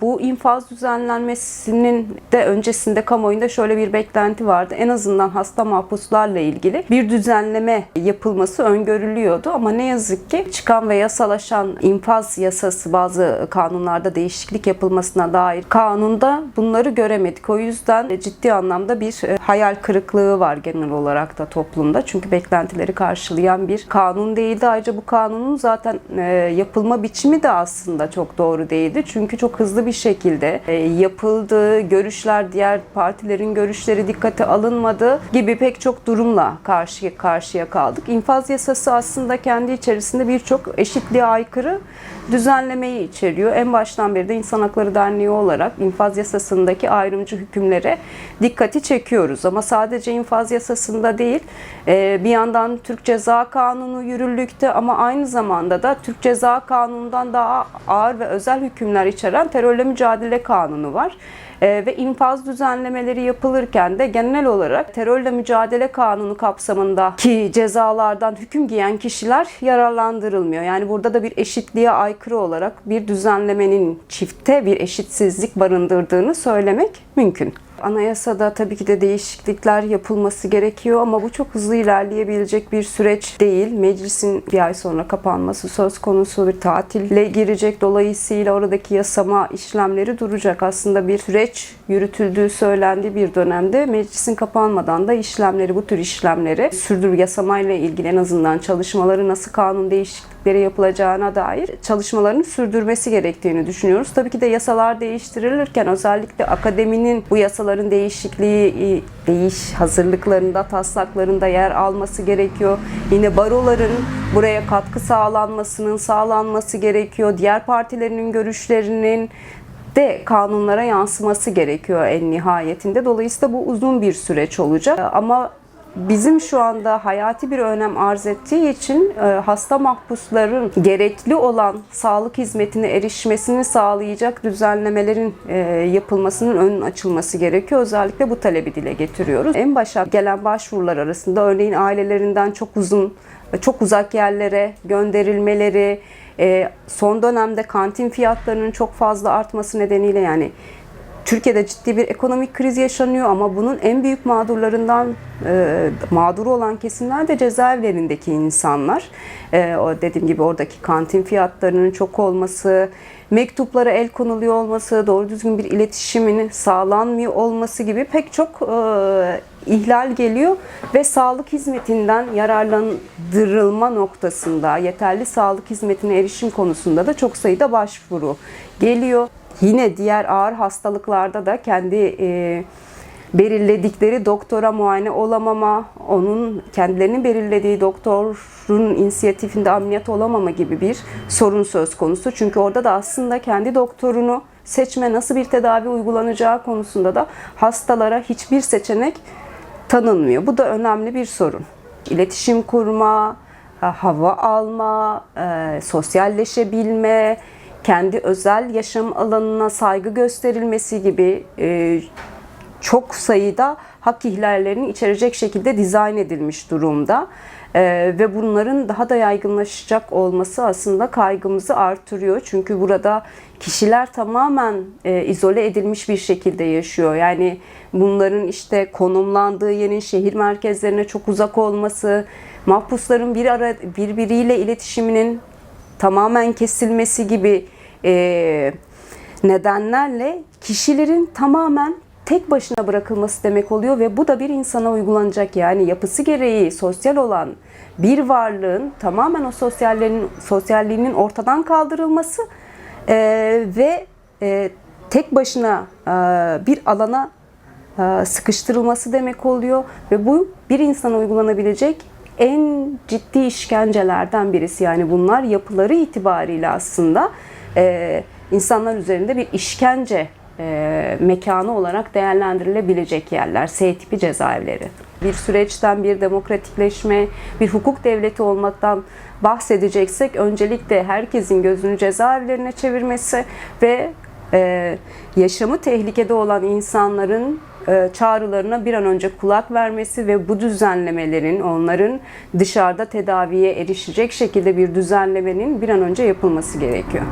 bu infaz düzenlenmesinin de öncesinde kamuoyunda şöyle bir beklenti vardı. En azından hasta mahpuslarla ilgili bir düzenleme yapılması öngörülüyordu ama ne yazık ki çıkan ve yasalaşan infaz yasası bazı kanunlarda değişiklik yapılmasına dair kanunda bunları göremedik. O yüzden ciddi anlamda bir e, hayal kırıklığı var genel olarak da toplumda. Çünkü beklentileri karşılayan bir kanun değildi. Ayrıca bu kanunun zaten e, yapılma biçimi de aslında çok doğru değildi. Çünkü çok hızlı bir şekilde e, yapıldığı görüşler, diğer partilerin görüşleri dikkate alınmadı gibi pek çok durumla karşı karşıya kaldık. İnfaz yasası aslında kendi içerisinde birçok eşitliğe aykırı düzenlemeyi içeriyor. En baştan beri de İnsan Hakları Derneği olarak infaz yasasındaki ayrımcı hükümlere dikkati çekiyoruz. Ama sadece infaz yasasında değil, e, bir yandan Türk Ceza Kanunu yürürlükte ama aynı zamanda da Türk Ceza Kanunu'ndan daha ağır ve özel hükümler içeren terörle mücadele kanunu var. Ee, ve infaz düzenlemeleri yapılırken de genel olarak terörle mücadele kanunu kapsamındaki cezalardan hüküm giyen kişiler yararlandırılmıyor. Yani burada da bir eşitliğe aykırı olarak bir düzenlemenin çifte bir eşitsizlik barındırdığını söylemek mümkün. Anayasada tabii ki de değişiklikler yapılması gerekiyor ama bu çok hızlı ilerleyebilecek bir süreç değil. Meclisin bir ay sonra kapanması söz konusu bir tatille girecek. Dolayısıyla oradaki yasama işlemleri duracak. Aslında bir süreç yürütüldüğü söylendiği bir dönemde meclisin kapanmadan da işlemleri, bu tür işlemleri sürdür yasamayla ilgili en azından çalışmaları nasıl kanun değişiklikleri yapılacağına dair çalışmalarını sürdürmesi gerektiğini düşünüyoruz. Tabii ki de yasalar değiştirilirken özellikle akademinin bu yasaların değişikliği değiş hazırlıklarında, taslaklarında yer alması gerekiyor. Yine baroların buraya katkı sağlanmasının sağlanması gerekiyor. Diğer partilerin görüşlerinin de kanunlara yansıması gerekiyor en nihayetinde. Dolayısıyla bu uzun bir süreç olacak. Ama bizim şu anda hayati bir önem arz ettiği için e, hasta mahpusların gerekli olan sağlık hizmetine erişmesini sağlayacak düzenlemelerin e, yapılmasının önün açılması gerekiyor. Özellikle bu talebi dile getiriyoruz. En başa gelen başvurular arasında örneğin ailelerinden çok uzun, çok uzak yerlere gönderilmeleri, e, son dönemde kantin fiyatlarının çok fazla artması nedeniyle yani Türkiye'de ciddi bir ekonomik kriz yaşanıyor ama bunun en büyük mağdurlarından e, mağdur olan kesimler de cezaevlerindeki insanlar. E, dediğim gibi oradaki kantin fiyatlarının çok olması, mektuplara el konuluyor olması, doğru düzgün bir iletişimin sağlanmıyor olması gibi pek çok e, ihlal geliyor ve sağlık hizmetinden yararlandırılma noktasında, yeterli sağlık hizmetine erişim konusunda da çok sayıda başvuru geliyor. Yine diğer ağır hastalıklarda da kendi e, belirledikleri doktora muayene olamama, onun kendilerinin belirlediği doktorun inisiyatifinde ameliyat olamama gibi bir sorun söz konusu. Çünkü orada da aslında kendi doktorunu seçme, nasıl bir tedavi uygulanacağı konusunda da hastalara hiçbir seçenek tanınmıyor. Bu da önemli bir sorun. İletişim kurma, e, hava alma, e, sosyalleşebilme, kendi özel yaşam alanına saygı gösterilmesi gibi e, çok sayıda hak ihlallerini içerecek şekilde dizayn edilmiş durumda. Ee, ve bunların daha da yaygınlaşacak olması aslında kaygımızı artırıyor. Çünkü burada kişiler tamamen e, izole edilmiş bir şekilde yaşıyor. Yani bunların işte konumlandığı yerin şehir merkezlerine çok uzak olması, mahpusların bir ara birbiriyle iletişiminin tamamen kesilmesi gibi e, nedenlerle kişilerin tamamen tek başına bırakılması demek oluyor ve bu da bir insana uygulanacak. Yani yapısı gereği sosyal olan bir varlığın tamamen o sosyallerin sosyalliğinin ortadan kaldırılması e, ve e, tek başına e, bir alana e, sıkıştırılması demek oluyor. Ve bu bir insana uygulanabilecek en ciddi işkencelerden birisi. Yani bunlar yapıları itibariyle aslında e, insanlar üzerinde bir işkence e, mekanı olarak değerlendirilebilecek yerler, S tipi cezaevleri. Bir süreçten bir demokratikleşme, bir hukuk devleti olmaktan bahsedeceksek öncelikle herkesin gözünü cezaevlerine çevirmesi ve e, yaşamı tehlikede olan insanların e, çağrılarına bir an önce kulak vermesi ve bu düzenlemelerin onların dışarıda tedaviye erişecek şekilde bir düzenlemenin bir an önce yapılması gerekiyor.